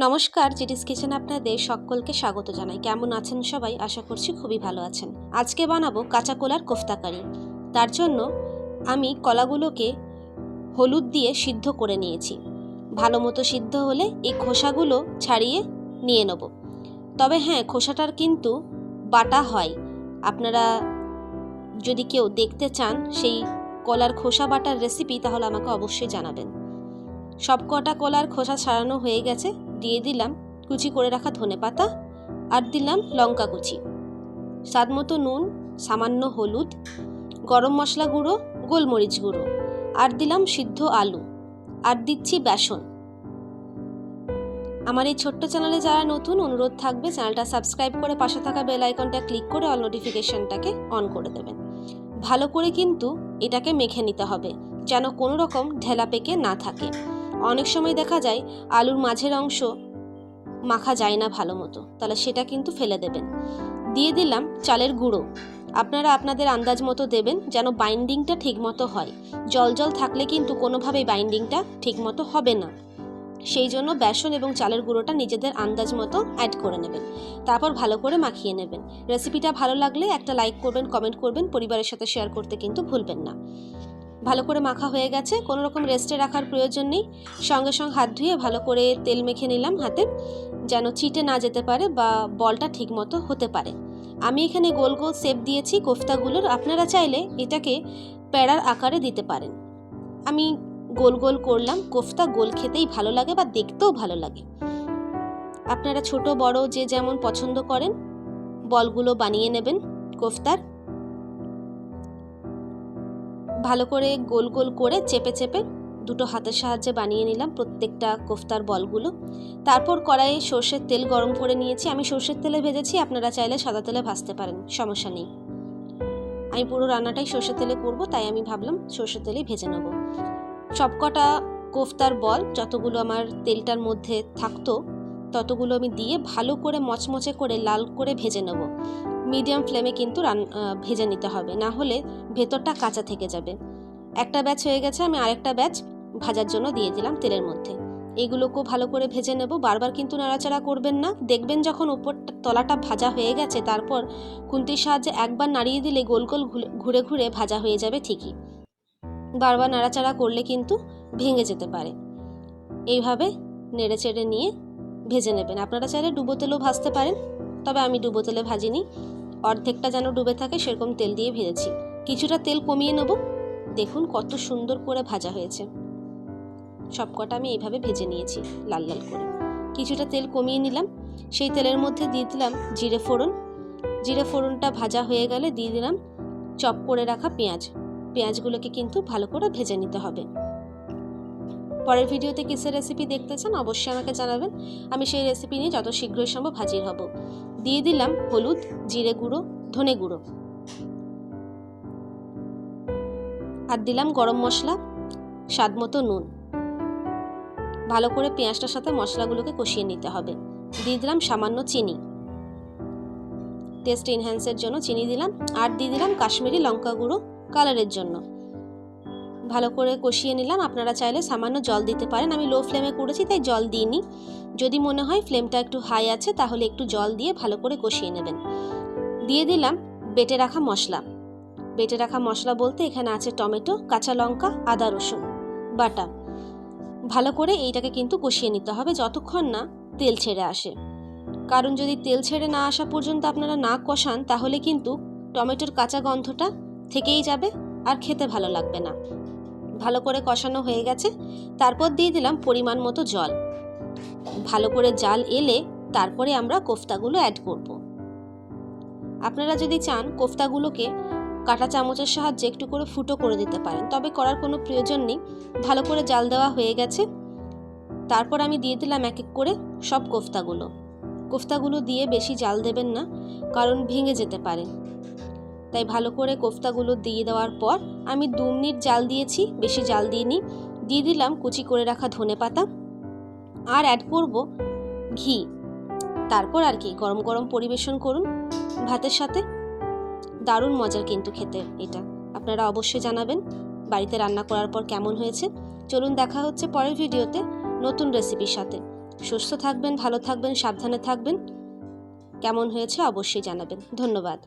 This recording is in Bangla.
নমস্কার, জিটিস কিচেন আপনাদের সকলকে স্বাগত জানাই। কেমন আছেন সবাই? আশা করছি খুবই ভালো আছেন। আজকে বানাবো কাঁচা কলার কোফতা কারি তার জন্য আমি কলাগুলোকে হলুদ দিয়ে সিদ্ধ করে নিয়েছি। ভালো মতো সিদ্ধ হলে এই খোসাগুলো ছাড়িয়ে নিয়ে নেব। তবে হ্যাঁ খোসাটার কিন্তু বাটা হয়। আপনারা যদি কেউ দেখতে চান সেই কলার খোসা বাটার রেসিপি, তাহলে আমাকে অবশ্যই জানাবেন। সব কটা কলার খোসা ছাড়ানো হয়ে গেছে। দিয়ে দিলাম কুচি করে রাখা ধনে পাতা আর দিলাম লঙ্কা কুচি। স্বাদ মতো নুন, সামান্য হলুদ, গরম মশলা গুঁড়ো, গোলমরিচ গুঁড়ো আর দিলাম সিদ্ধ আলু আর দিচ্ছি বেসন। আমার এই ছোট্ট চ্যানেলে যারা নতুন, অনুরোধ থাকবে চ্যানেলটা সাবস্ক্রাইব করে পাশে থাকা বেল আইকনটা ক্লিক করে অল নোটিফিকেশনটাকে অন করে দেবেন। ভালো করে কিন্তু এটাকে মেখে নিতে হবে যেন কোনো রকম ঢেলা পেকে না থাকে। অনেক সময় দেখা যায় আলুর মাঝের অংশ মাখা যায় না ভালো মতো। তাহলে সেটা কিন্তু ফেলে দেবেন। দিয়ে দিলাম চালের গুঁড়ো। আপনারা আপনাদের আন্দাজ মতো দেবেন যেন বাইন্ডিংটা ঠিকমতো হয়। জল জল থাকলে কিন্তু কোনোভাবেই বাইন্ডিংটা ঠিকমতো হবে না। সেই জন্য বেসন এবং চালের গুঁড়োটা নিজেদের আন্দাজ মতো অ্যাড করে নেবেন। তারপর ভালো করে মাখিয়ে নেবেন। রেসিপিটা ভালো লাগলে একটা লাইক করবেন কমেন্ট করবেন, পরিবারের সাথে শেয়ার করতে কিন্তু ভুলবেন না। ভালো করে মাখা হয়ে গেছে, কোনো রকম রেস্টে রাখার প্রয়োজন নেই। সঙ্গে সঙ্গে হাত ধুয়ে ভালো করে তেল মেখে নিলাম হাতে, যেন চিটে না যেতে পারে বা বলটা ঠিকমতো হতে পারে। আমি এখানে গোল গোল শেপ দিয়েছি কোফতাগুলোর, আপনারা চাইলে এটাকে প্যাড়ার আকারে দিতে পারেন। আমি গোল গোল করলাম, কোফতা গোল খেতেই ভালো লাগে বা দেখতেও ভালো লাগে। আপনারা ছোট, বড় যে যেমন পছন্দ করেন, বলগুলো বানিয়ে নেবেন কোফতার। ভালো করে গোল গোল করে চেপে চেপে দুটো হাতের সাহায্যে বানিয়ে নিলাম প্রত্যেকটা কোফতার বলগুলো। তারপর কড়াইয়ে সর্ষের তেল গরম করে নিয়েছি। আমি সর্ষের তেলে ভেজেছি, আপনারা চাইলে সাদা তেলে ভাজতে পারেন, সমস্যা নেই। আমি পুরো রান্নাটাই সর্ষের তেলে করব, তাই আমি ভাবলাম সর্ষের তেলেই ভেজে নেব। সবকটা কোফতার বল যতগুলো আমার তেলটার মধ্যে থাকতো, ততগুলো আমি দিয়ে ভালো করে মচমচে করে লাল করে ভেজে নেব। মিডিয়াম ফ্লেমে কিন্তু রান ভেজে নিতে হবে। না হলে ভেতরটা কাঁচা থেকে যাবে। একটা ব্যাচ হয়ে গেছে, আমি আরেকটা ব্যাচ ভাজার জন্য দিয়ে দিলাম তেলের মধ্যে। এইগুলোকেও ভালো করে ভেজে নেব। বারবার কিন্তু নাড়াচাড়া করবেন না। দেখবেন যখন উপর তলাটা ভাজা হয়ে গেছে, তারপর খুন্তির সাহায্যে একবার নাড়িয়ে দিলে গোল গোল ঘুরে ঘুরে ভাজা হয়ে যাবে ঠিকই। বারবার নাড়াচাড়া করলে কিন্তু ভেঙে যেতে পারে। এইভাবে নেড়ে চেড়ে নিয়ে ভেজে নেবেন। আপনারা চাইলে ডুবো তেলেও ভাজতে পারেন, তবে আমি ডুবো তেলে ভাজিনি। অর্ধেকটা যেন ডুবে থাকে, সেরকম তেল দিয়ে ভেজেছি। কিছুটা তেল কমিয়ে নেব। দেখুন কত সুন্দর করে ভাজা হয়েছে। সবকটা আমি এইভাবে ভেজে নিয়েছি, লাল লাল করে। কিছুটা তেল কমিয়ে নিলাম। সেই তেলের মধ্যে দিয়ে দিলাম জিরে ফোড়ন। জিরে ফোড়নটা ভাজা হয়ে গেলে দিয়ে দিলাম চপ করে রাখা পেঁয়াজ। পেঁয়াজগুলোকে কিন্তু ভালো করে ভেজে নিতে হবে। পরের ভিডিওতে কিসের রেসিপি দেখতে চান অবশ্যই আমাকে জানাবেন। আমি সেই রেসিপি নিয়ে যত শীঘ্রই সম্ভব হাজির হব। দিয়ে দিলাম হলুদ, জিরে গুঁড়ো, ধনে গুঁড়ো। আর দিলাম গরম মশলা, স্বাদ মতো নুন। ভালো করে পেঁয়াজটার সাথে মশলাগুলোকে কষিয়ে নিতে হবে। দিয়ে দিলাম সামান্য চিনি। টেস্ট এনহ্যান্সের জন্য চিনি দিলাম। আর দিয়ে দিলাম কাশ্মীরি লঙ্কা গুঁড়ো কালারের জন্য। ভালো করে কষিয়ে নিলাম। আপনারা চাইলে সামান্য জল দিতে পারেন। আমি লো ফ্লেমে করেছি, তাই জল দিইনি। যদি মনে হয় ফ্লেমটা একটু হাই আছে, তাহলে একটু জল দিয়ে ভালো করে কষিয়ে নেবেন। দিয়ে দিলাম বেটে রাখা মশলা। বেটে রাখা মশলা বলতে এখানে আছে টমেটো, কাঁচা লঙ্কা, আদা রসুন, বাটা। ভালো করে এইটাকে কিন্তু কষিয়ে নিতে হবে যতক্ষণ না তেল ছেড়ে আসে। কারণ যদি তেল ছেড়ে না আসা পর্যন্ত আপনারা না কষান, তাহলে কিন্তু টমেটোর কাঁচা গন্ধটা থেকেই যাবে আর খেতে ভালো লাগবে না। ভালো করে কষানো হয়ে গেছে। তারপর দিয়ে দিলাম পরিমাণ মতো জল। ভালো করে জাল এলে তারপরে আমরা কোফতাগুলো অ্যাড করব। আপনারা যদি চান কোফতাগুলোকে কাটা চামচের সাহায্যে একটু করে ফুটো করে দিতে পারেন, তবে করার কোনো প্রয়োজন নেই। ভালো করে জাল দেওয়া হয়ে গেছে। তারপর আমি দিয়ে দিলাম এক এক করে সব কোফতাগুলো। কোফতাগুলো দিয়ে বেশি জাল দেবেন না, কারণ ভেঙে যেতে পারে। তাই ভালো করে কোফতাগুলো দিয়ে দেওয়ার পর আমি দু মিনিট জাল দিয়েছি, বেশি জাল দিইনি। দিয়ে দিলাম কুচি করে রাখা ধনে পাতা। আর অ্যাড করব ঘি। তারপর আর কি, গরম গরম পরিবেশন করুন ভাতের সাথে। দারুণ মজার কিন্তু খেতে এটা। আপনারা অবশ্যই জানাবেন বাড়িতে রান্না করার পর কেমন হয়েছে। চলুন দেখা হচ্ছে পরের ভিডিওতে নতুন রেসিপির সাথে। সুস্থ থাকবেন, ভালো থাকবেন, সাবধানে থাকবেন। কেমন হয়েছে অবশ্যই জানাবেন। ধন্যবাদ।